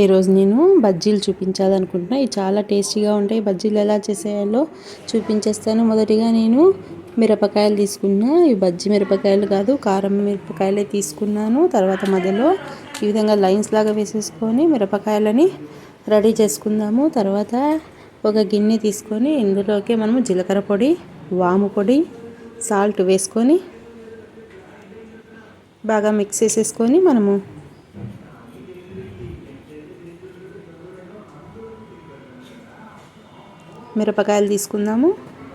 ఈరోజు నేను బజ్జీలు చూపించాలనుకుంటున్నా. ఇవి చాలా టేస్టీగా ఉంటాయి. బజ్జీలు ఎలా చేసేయాలో చూపించేస్తాను. మొదటిగా నేను మిరపకాయలు తీసుకున్నా. ఇవి బజ్జీ మిరపకాయలు కాదు కారం మిరపకాయలే తీసుకున్నాను. తర్వాత మధ్యలో ఈ విధంగా లైన్స్ లాగా వేసేసుకొని మిరపకాయలని రెడీ చేసుకుందాము. తర్వాత ఒక గిన్నె తీసుకొని ఇందులోకి మనము జీలకర్ర పొడి వాము పొడి సాల్ట్ వేసుకొని బాగా మిక్స్ చేసేసుకొని మనము మిరపకాయలు తీసుకుందాము.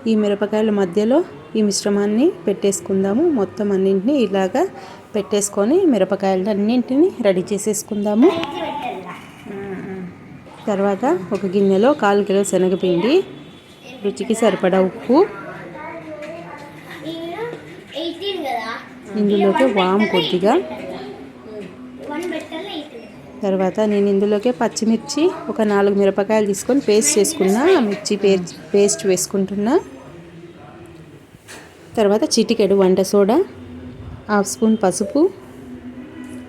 ఈ మిరపకాయల మధ్యలో ఈ మిశ్రమాన్ని పెట్టేసుకుందాము. మొత్తం అన్నింటినీ ఇలాగా పెట్టేసుకొని మిరపకాయలు అన్నింటినీ రెడీ చేసేసుకుందాము. తర్వాత ఒక గిన్నెలో కాలు కిలో శనగపిండి రుచికి సరిపడా ఉప్పు. ఇందులోకి వాము కొద్దిగా. తర్వాత నేను ఇందులోకి పచ్చిమిర్చి ఒక నాలుగు మిరపకాయలు తీసుకొని పేస్ట్ చేసుకున్నా మిర్చి పేస్ట్ వేసుకుంటున్నా. తర్వాత చిటికెడు వంట సోడా హాఫ్ స్పూన్ పసుపు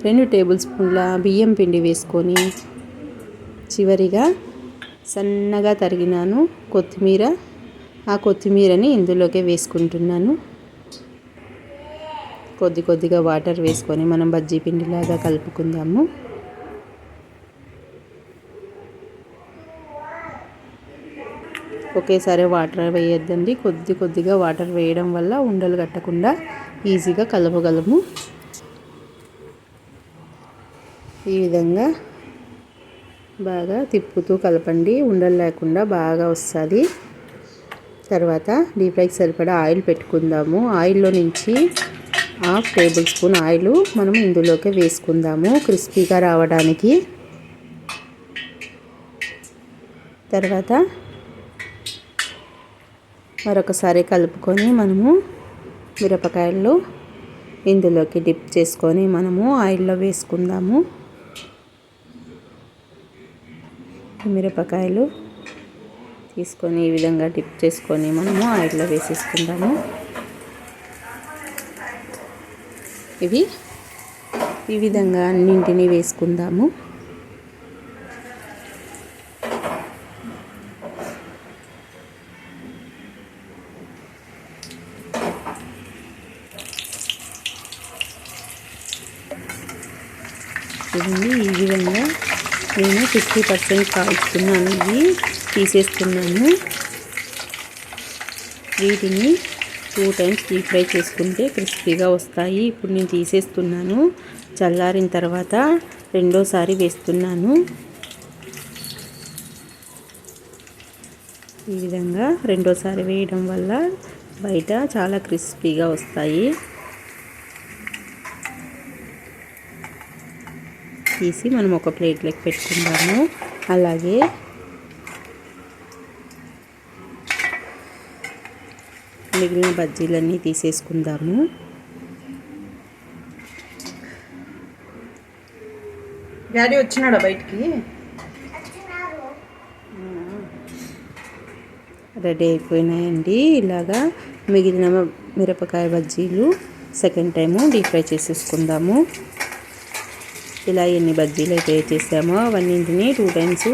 రెండు టేబుల్ స్పూన్ల బియ్యం పిండి వేసుకొని చివరిగా సన్నగా తరిగినాను కొత్తిమీర. ఆ కొత్తిమీరని ఇందులోకే వేసుకుంటున్నాను. కొద్ది కొద్దిగా వాటర్ వేసుకొని మనం బజ్జీ పిండిలాగా కలుపుకుందాము. ఒకేసారి వాటర్ వేయద్దండి. కొద్ది కొద్దిగా వాటర్ వేయడం వల్ల ఉండలు కట్టకుండా ఈజీగా కలపగలము. ఈ విధంగా బాగా తిప్పుతూ కలపండి. ఉండలు లేకుండా బాగా వస్తుంది. తర్వాత డీప్ ఫ్రైకి సరిపడా ఆయిల్ పెట్టుకుందాము. ఆయిల్లో నుంచి హాఫ్ టేబుల్ స్పూన్ ఆయిల్ మనం ఇందులోకి వేసుకుందాము క్రిస్పీగా రావడానికి. తర్వాత మరొకసారి కలుపుకొని మనము మిరపకాయలు ఇందులోకి డిప్ చేసుకొని మనము ఆయిల్లో వేసుకుందాము. మిరపకాయలు తీసుకొని ఈ విధంగా డిప్ చేసుకొని మనము ఆయిల్లో వేసేసుకుందాము. ఇవి ఈ విధంగా అన్నింటినీ వేసుకుందాము. ఇవన్నీ ఈ విధంగా నేను ఫిఫ్టీ పర్సెంట్ కాల్చుకున్నాను ఇవి తీసేస్తున్నాను. వీటిని టూ టైమ్స్ డీప్ ఫ్రై చేసుకుంటే క్రిస్పీగా వస్తాయి. ఇప్పుడు నేను తీసేస్తున్నాను. చల్లారిన తర్వాత రెండోసారి వేస్తున్నాను. ఈ విధంగా రెండోసారి వేయడం వల్ల బయట చాలా క్రిస్పీగా వస్తాయి. తీసి మనం ఒక ప్లేట్లోకి పెట్టుకుందాము. అలాగే మిగిలిన బజ్జీలన్నీ తీసేసుకుందాము. డాడీ వచ్చినాడా బయటికి? రెడీ అయిపోయినాయండి. ఇలాగా మిగిలిన మిరపకాయ బజ్జీలు సెకండ్ టైము డీప్ ఫ్రై చేసేసుకుందాము. ఇలా ఎన్ని బజ్జీలు అయితే చేసామో అవన్నింటిని టూ టైమ్స్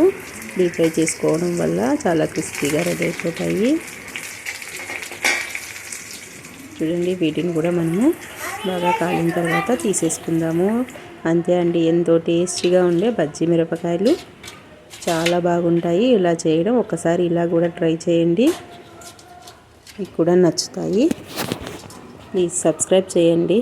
డీప్ ఫ్రై చేసుకోవడం వల్ల చాలా క్రిస్పీగా రెడీ అయిపోతాయి. చూడండి వీటిని కూడా మనము బాగా కాలిన తర్వాత తీసేసుకుందాము. అంతే అండి ఎంతో టేస్టీగా ఉండే బజ్జీ మిరపకాయలు. చాలా బాగుంటాయి. ఇలా చేయడం ఒకసారి ఇలా కూడా ట్రై చేయండి. మీకు కూడా నచ్చుతాయి. ప్లీజ్ సబ్స్క్రైబ్ చేయండి.